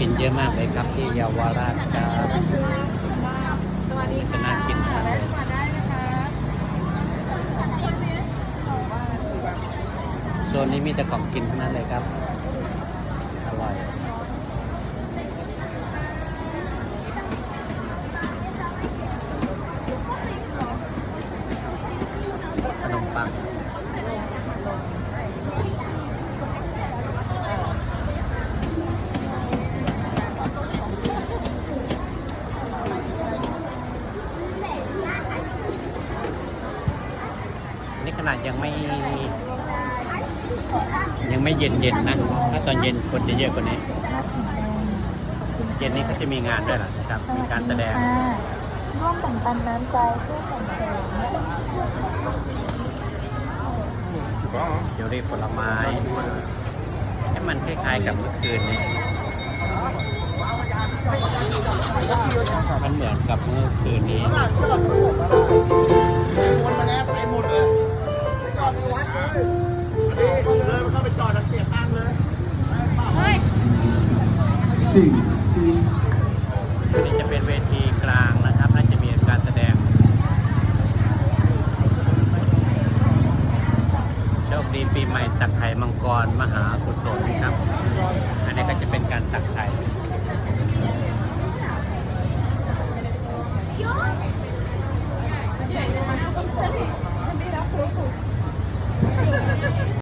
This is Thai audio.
กินเยอะมากเลยครับที่เยาวราชครับสวัสดีค่ะน่ากินมากเลยได้ก่อนได้นะโซนนี้มีแต่ของกินทั้งนั้นเลยครับ อร่อยขนมปัง นี่ขนาดยังไม่ ยังไม่เย็นเย็นๆนะ ถ้าตอนเย็นคนจะเยอะกว่านี้ เย็นนี้เขาจะมีงานด้วยเหรอครับ มีการแสดงร่วมแบ่งปันน้ำใจเพื่อส่งเสริมเดี๋ยวเรียกผลไม้ให้มันคล้ายๆกับเมื่อคืนนี้มันเหมือนกับเมื่อคืนนี้วน สี่สี่อันนี้จะเป็นเวทีกลางนะครับน่าจะมีการแสดง โชคดีปีใหม่ตักไข่มังกรมหากุศลครับ อันนี้ก็จะเป็นการตักไข่